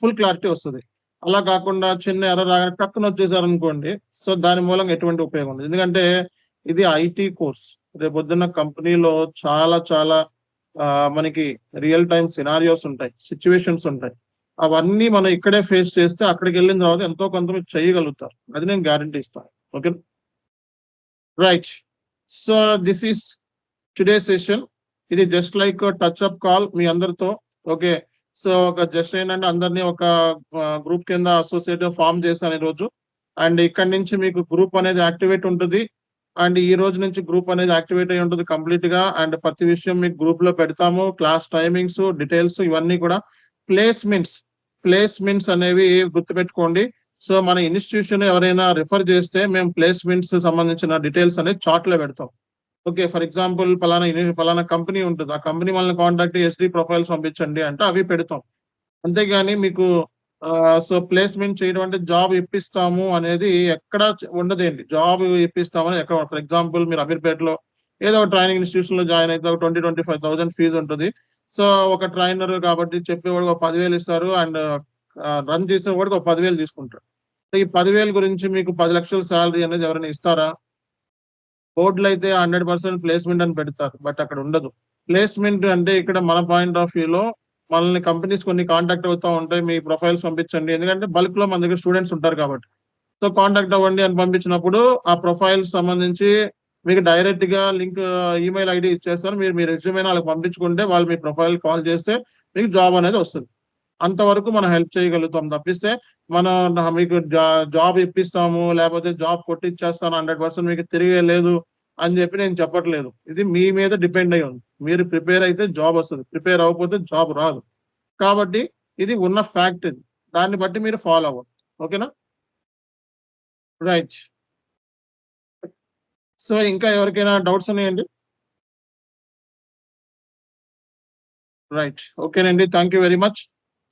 Full clarity వస్తుంది. అలా కాకుండా చిన్న ఎర్ర రాగానే టక్కున వచ్చేసారు అనుకోండి సో దాని మూలంగా ఎటువంటి ఉపయోగం ఉండదు. ఎందుకంటే ఇది ఐటీ కోర్స్ రేపు పొద్దున్న కంపెనీలో చాలా చాలా మనకి రియల్ టైం సినారియోస్ ఉంటాయి సిచ్యువేషన్స్ ఉంటాయి. అవన్నీ మనం ఇక్కడే ఫేస్ చేస్తే అక్కడికి వెళ్ళిన తర్వాత ఎంతో కొంత చేయగలుగుతారు. అది నేను గ్యారంటీ ఇస్తాను. Okay right so this is today session ఇది just like touch up call మీ అందరితో. ఓకే సో ఒక జస్ట్ ఏంటంటే అందరినీ ఒక గ్రూప్ కింద అసోసియేట్ ఫామ్ చేశాను ఈ రోజు. అండ్ ఇక్కడ నుంచి మీకు గ్రూప్ అనేది యాక్టివేట్ ఉంటుంది. అండ్ ఈ రోజు నుంచి గ్రూప్ అనేది యాక్టివేట్ అయి ఉంటుంది కంప్లీట్గా అండ్ ప్రతి విషయం మీకు గ్రూప్లో పెడతాము. క్లాస్ టైమింగ్స్ డీటెయిల్స్ ఇవన్నీ కూడా ప్లేస్మెంట్స్ ప్లేస్మెంట్స్ అనేవి గుర్తుపెట్టుకోండి. సో మన ఇన్స్టిట్యూషన్ ఎవరైనా రిఫర్ చేస్తే మేము ప్లేస్మెంట్స్ సంబంధించిన డీటెయిల్స్ అనేది చార్ట్లో పెడతాం. ఓకే ఫర్ ఎగ్జాంపుల్ పలానా పలానా కంపెనీ ఉంటుంది. ఆ కంపెనీ వాళ్ళని కాంటాక్ట్ ఎస్డి ప్రొఫైల్స్ పంపించండి అంటే అవి పెడతాం. అంతేగాని మీకు సో ప్లేస్మెంట్ చేయడం అంటే జాబ్ ఇప్పిస్తాము అనేది ఎక్కడ ఉండదేంటి జాబ్ ఇప్పిస్తామని ఎక్కడ ఫర్ ఎగ్జాంపుల్ మీరు అమీర్పేటలో ఏదో ఒక ట్రైనింగ్ ఇన్స్టిట్యూషన్లో జాయిన్ అయితే ఒక twenty twenty five thousand fee ఉంటుంది. సో ఒక ట్రైనర్ కాబట్టి చెప్పేవాడు ఒక పదివేలు ఇస్తారు అండ్ రన్ చేసేవాడికి ఒక పదివేలు తీసుకుంటారు. సో ఈ పదివేలు గురించి మీకు పది లక్షల శాలరీ అనేది ఎవరైనా ఇస్తారా? బోర్డులో అయితే హండ్రెడ్ పర్సెంట్ ప్లేస్మెంట్ అని పెడతారు బట్ అక్కడ ఉండదు. ప్లేస్మెంట్ అంటే ఇక్కడ మన పాయింట్ ఆఫ్ వ్యూలో మనల్ని కంపెనీస్ కొన్ని కాంటాక్ట్ అవుతా ఉంటాయి మీ ప్రొఫైల్స్ పంపించండి. ఎందుకంటే బల్క్లో మన దగ్గర స్టూడెంట్స్ ఉంటారు కాబట్టి. సో కాంటాక్ట్ అవ్వండి అని పంపించినప్పుడు ఆ ప్రొఫైల్స్ సంబంధించి మీకు డైరెక్ట్గా లింక్ ఈమెయిల్ ఐడి ఇచ్చేస్తారు. మీరు మీ రెజ్యూమే వాళ్ళకి పంపించుకుంటే వాళ్ళు మీ ప్రొఫైల్ కాల్ చేస్తే మీకు జాబ్ అనేది వస్తుంది. అంతవరకు మనం హెల్ప్ చేయగలుగుతాం తప్పిస్తే మనం మీకు జాబ్ ఇప్పిస్తాము లేకపోతే జాబ్ కొట్టిచ్చేస్తాను హండ్రెడ్ పర్సెంట్ మీకు తిరిగే లేదు అని చెప్పి నేను చెప్పట్లేదు. ఇది మీ మీద డిపెండ్ అయి ఉంది. మీరు ప్రిపేర్ అయితే జాబ్ వస్తుంది. ప్రిపేర్ అవ్వకపోతే జాబ్ రాదు. కాబట్టి ఇది ఉన్న ఫ్యాక్ట్ ఇది. దాన్ని బట్టి మీరు ఫాలో అవ్వండి. ఓకేనా? రైట్ సో ఇంకా ఎవరికైనా డౌట్స్ ఉన్నాయండి? రైట్ ఓకేనండి. Thank you very much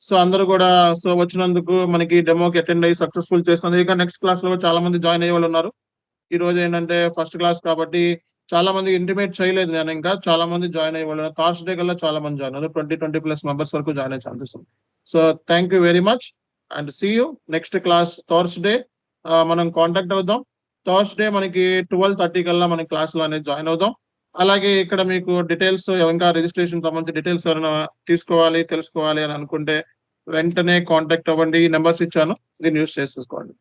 so అందరూ కూడా సో వచ్చినందుకు మనకి డెమోకి అటెండ్ అయ్యి సక్సెస్ఫుల్ చేస్తున్నారు ఇక నెక్స్ట్ క్లాస్లో చాలా మంది జాయిన్ అయ్యే వాళ్ళు ఉన్నారు. ఈ రోజు ఏంటంటే ఫస్ట్ క్లాస్ కాబట్టి చాలా మంది ఇంటిమేట్ చేయలేదు నేను ఇంకా. చాలా మంది జాయిన్ అయ్యే వాళ్ళు థర్స్డే కల్లా చాలా మంది జాయిన్ అయ్యారు ట్వంటీ ట్వంటీ ప్లస్ మెంబర్స్ వరకు జాయిన్ అయ్యే ఛాన్సెస్ ఉంది so thank you very much and see you next class Thursday మనం కాంటాక్ట్ అవుదాం. థర్స్డే మనకి ట్వెల్వ్ థర్టీ కల్లా మన క్లాస్లో అనేది జాయిన్ అవుదాం. అలాగే ఇక్కడ మీకు డీటెయిల్స్ ఇంకా రిజిస్ట్రేషన్ సంబంధించి డీటెయిల్స్ ఎవరైనా తీసుకోవాలి తెలుసుకోవాలి అని అనుకుంటే వెంటనే కాంటాక్ట్ అవ్వండి. ఈ నెంబర్స్ ఇచ్చాను. దీన్ని యూస్ చేసేసుకోండి.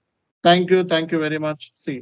Thank you thank you very much see